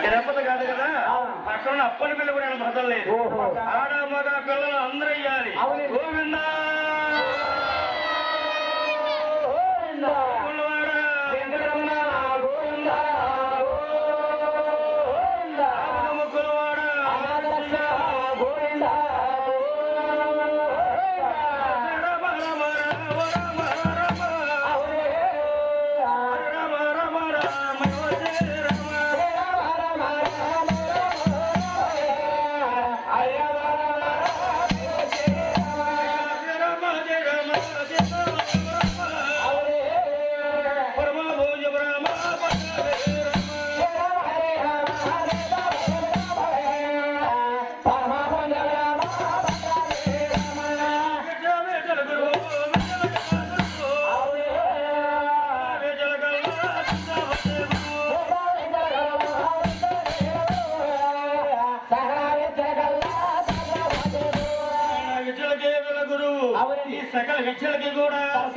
తిరుపతి కాదు కదా పక్కన అప్పని పిల్ల కూడా ఓహో. ఆడ మగ పిల్లలు అందరూ. గోవిందా గోవిందా.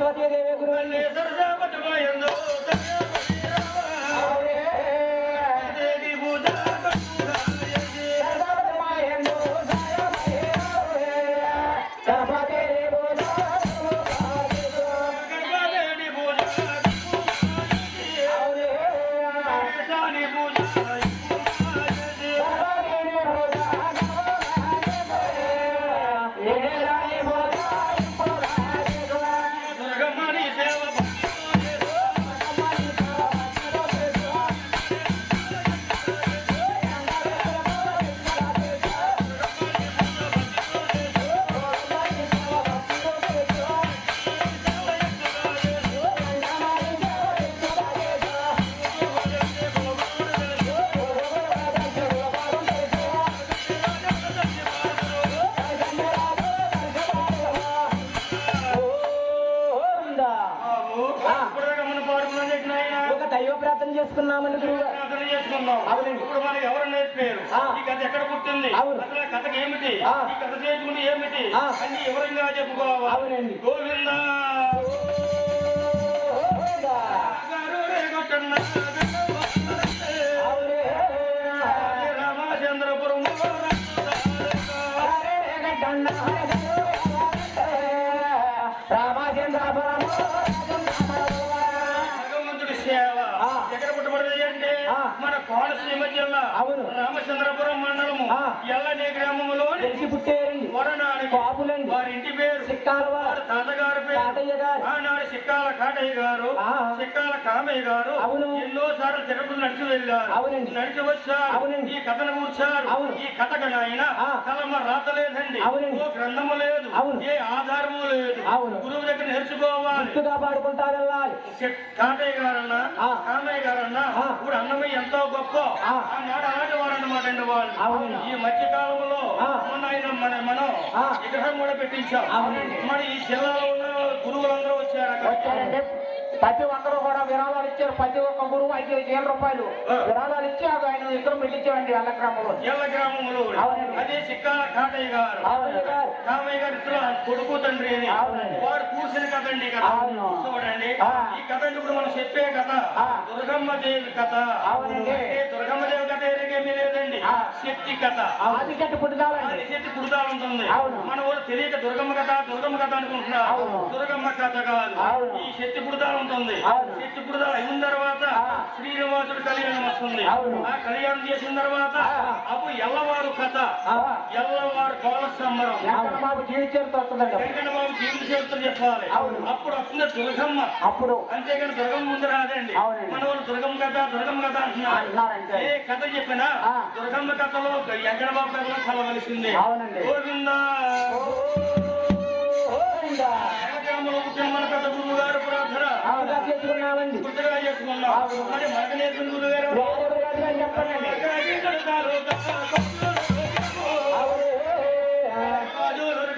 కూడా సరస్వతీదేవి గురువు వల్లే సరసాపతిమాయందు అవునండి. ఇప్పుడు మనకి ఎవరు నేర్పారు ఆ. ఈ కథ ఎక్కడ పుట్టింది. అసలు కథకి ఏమిటి. ఈ కథ చేసుకుని ఏమిటి ఆ. అన్ని వివరంగా చెప్పుకోవాలి అవునండి. గోవింద గరుడే గొట్టన్న రామచంద్రపురం అవును. రామచంద్రపురం మండలము. ఎల్లనే గ్రామంలోని తెలిసి పుట్టేయండి వరనాడి బాబులండి వారి ఇంటి పేరు సిక్కాల వారి తాతయ్య గారు ఆనాడు సిక్కాల కాటయ్య గారు ఆ. సిక్కాల కామయ్య గారు అవును. ఎన్నో సార్లు తిరుపతి నడిచి వెళ్ళారు అవునండి. నడిచి వచ్చారు అవునండి. ఈ కథను కూర్చారు అవును. ఈ కథకు ఆయన ఆ. కలమ రాతలేదండి అవునండి. ఓ గ్రంథము లేదు అవును. ఏ ఆధారము లేదు అవును. గురువు దగ్గర నేర్చుకోవాలి పాడుకుంటా వెళ్ళాలి కాటయ్య గారన్నా ఆ. కామయ్య గారన్నా. ఇప్పుడు అన్నమయ్య ఎంతో గొప్ప. ఆనాడు అలాంటి వాడు అన్నమాట అండి వాళ్ళు అవునండి. ఈ మధ్య కాలంలో మన మనం ఆ. విగ్రహం కూడా పెట్టించాం అవునండి. మరి ఈ జిల్లాలో ఉన్న గురువులందరూ వచ్చారు. వచ్చారంటే ప్రతి ఒక్కరు కూడా విరాళాలు ఇచ్చారు ప్రతి ఒక్క గురువు ఐదు వేల రూపాయలు. విరాళాలు ఇచ్చి అది ఆయన విగ్రహం పెట్టించామండి అల్ల గ్రామంలో ఎల్ల గ్రామంలో. అదే సిక్కాల కాటయ్య గారు. కామయ్య గారు ఇద్దరు కొడుకు తండ్రి అని. వారు కూర్చుని కథ అవును. చూడండి. ఈ కథ ఇప్పుడు మనం చెప్పే కథ. దుర్గమ్మ దేవి కథ అవునండి. అంటే దుర్గమ్మ దేవి కథ ఎరిగేమీ లేదండి ఆ. శక్తి కథ ఆది చెట్టు పుట్టుదాలండి ఆది శక్తి పుడతాలు ఉంటుంది అవును. మన వాళ్ళు తెలియక దుర్గమ్మ కథ దుర్గమ్మ కథ అనుకుంటున్నారు అవును. దుర్గమ్మ కథ కాదు. ఈ శక్తి పుడతాలు ఉంటుంది. శక్తి పుడతాలు అయిన తర్వాత. శ్రీనివాసుడు కళ్యాణం వస్తుంది. ఆ కళ్యాణం చేసిన తర్వాత. అప్పుడు ఎల్లవారు కథ ఆ. ఎల్లవారు కోల సంబరం బాబు జీవిత చరిత్ర వస్తుందండి వెంకట బాబు జీవిత చరిత్ర చెప్పాలి. అప్పుడు వస్తుంది దుర్గమ్మ అప్పుడు అంతేగాని దుర్గమ్మ ముందు రాదండి. మన వాళ్ళు దుర్గమ్మ కథ దుర్గమ్మ కథ అంటున్నారు. ఏ కథ చెప్పినా. దుర్గమ్మ కథలో వెంకట బాబు కథలో కలవలసిందే అవునండి. గోవిందా మన పెద్ద గురువు గారు గుర్తుగా చేసుకున్నామండి. గుర్తుగా చేసుకున్నాం. మరి మనకు నేర్పిన గురువు గారు. వేరే గారిగా చెప్పండి.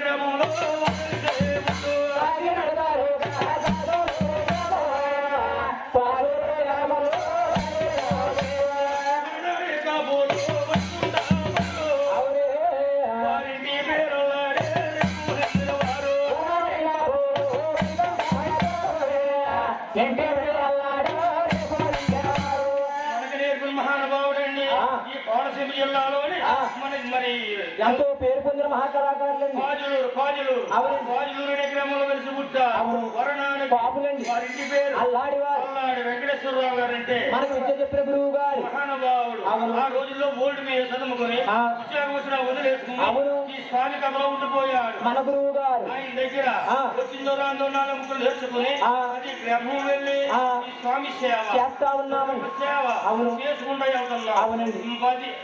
గ్రామంలో మనకు నేర్పిన మహానుభావుడు ఆ. ఈ కోనసీమ జిల్లాలోని. మన మరి ఎంతో పేరు పొందిన మహాకళాకారులండి వారి పేరు అల్లాడివారు అల్లాడి వెంకటేశ్వరరావు గారంటే మనకు విద్య చెప్పిన గురువు గారు మహానుభావుడు అవును. ఆ రోజుల్లో ఓల్డ్ మీద చదువుకుని ఆ. ఉద్యోగం వచ్చిన వదిలేసుకుని అవును. ఈ స్వామి కథలో ఉండిపోయాడు మన గురువు గారు ఆయన దగ్గర ఆ. వచ్చిందో రాందో నాలుగు ముక్కలు నేర్చుకుని ఆ. అది వెళ్ళి. ఈ స్వామి సేవ చేస్తా ఉన్నామండి సేవ అవును. చేసుకుంటా వెళ్తున్నా అవునండి.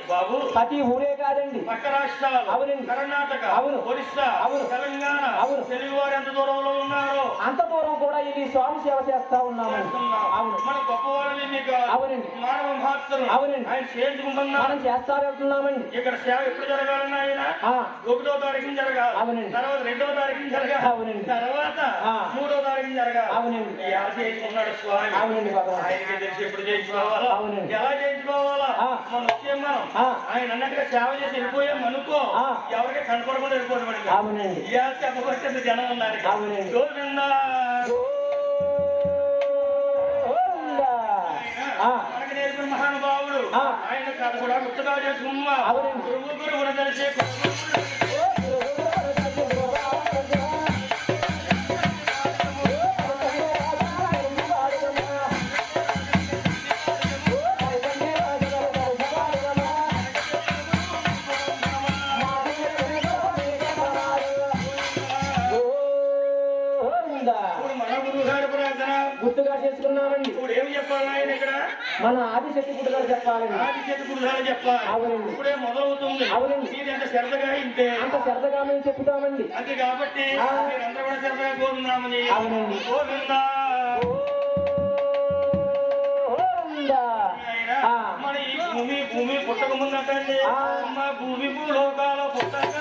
బాబు ప్రతి ఊరే కాదండి పక్క రాష్ట్రాలు అవునండి. కర్ణాటక అవును. ఒరిస్సా అవును. తెలంగాణ అవును. తెలుగు వారు ఎంత దూరంలో ఉన్నారో అంత దూరం కూడా ఇది స్వామి సేవ చేస్తా చేస్తున్నాం. అవును మన గొప్ప వాళ్ళని మీకు అవునండి. మానవ మహాత్ములు అవునండి. ఆయన చేయించుకుంటున్నాం మనం చేస్తా వెళ్తున్నామండి ఇక్కడ సేవ ఎప్పుడు జరగాలన్నా ఆయన ఒకటో తారీఖున జరగాలి అవునండి. తర్వాత రెండో తారీఖున జరగాలి అవునండి. తర్వాత ఆ. మూడో తారీఖున జరగాలి అవునండి. ఎలా చేయించుకున్నాడు స్వామి అవునండి ఆయనకి తెలిసి ఎప్పుడు చేయించుకోవాలా అవునండి. ఎలా చేయించుకోవాలా. మనం వచ్చేం మనం. ఆయన అన్నట్టుగా సేవ చేసి వెళ్ళిపోయాం అనుకో ఆ. ఎవరికి కనపడకుండా మనకి. అవునండి ఇవాళ చెప్పబట్టే జనం ఉన్నారు. అవునండి. గోవిందా. మనకి నేర్పిన మహానుభావుడు. ఆయన కథ కూడా గుర్తుగా చేసుకున్నా. గురువు గురువును తెలిసే గుర్తుగా చేసుకున్నామండి ఇప్పుడు ఏం చెప్పాలి ఆయన ఇక్కడ మన ఆదిశక్తి గుర్తుగా చెప్పాలండి ఆది చేతి గురుగారు చెప్పాలి అవునండి. ఇప్పుడే మొదలవుతుంది అవునండి. మీరు ఎంత శ్రద్ధగా ఇంటే అంత శ్రద్ధగా మేము చెప్తామండి అది కాబట్టి. మీరందరూ కూడా శ్రద్ధగా కోరున్నామని అవునండి. గోవిందా. మన ఈ భూమి భూమి పుట్టక ముందంటే ఆ. అమ్మ భూమి భూలోకాల పుట్టక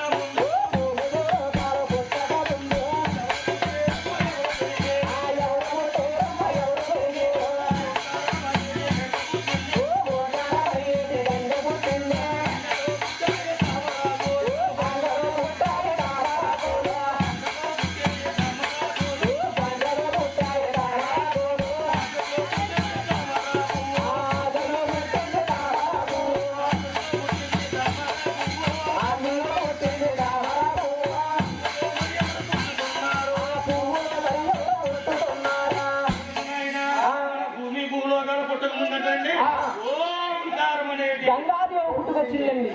గంగాదేవి పుట్టుకొచ్చిందండి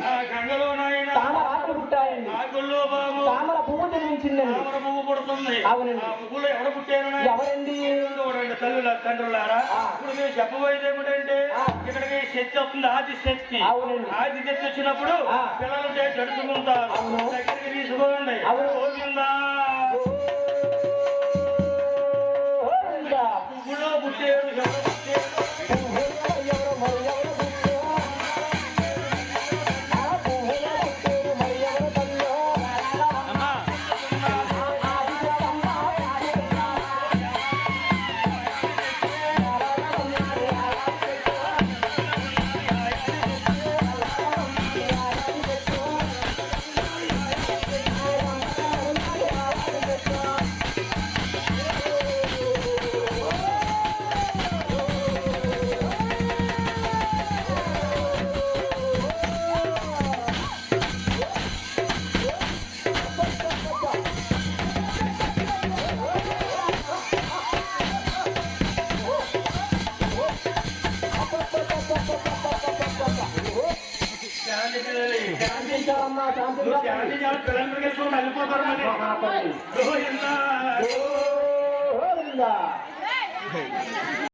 తామర ఆకులు పుట్టాయండి తామర పువ్వు జన్మించిందండి తామర పువ్వు పుడుతుంది అవునండి. ఎవరండి చూడండి తల్లుల తండ్రులారా. ఇప్పుడు మేము చెప్పబోయేది ఏమిటంటే. ఇక్కడికి శక్తి వస్తుంది ఆది శక్తి అవునండి. ఆది శక్తి వచ్చినప్పుడు. పిల్లలు జడుచుకుంటారు. దగ్గరికి తీసుకోండి అవును. ವಿಚಾರವನ್ನ ಶಾಂತಿ ಮಹಾಪ್ರಭು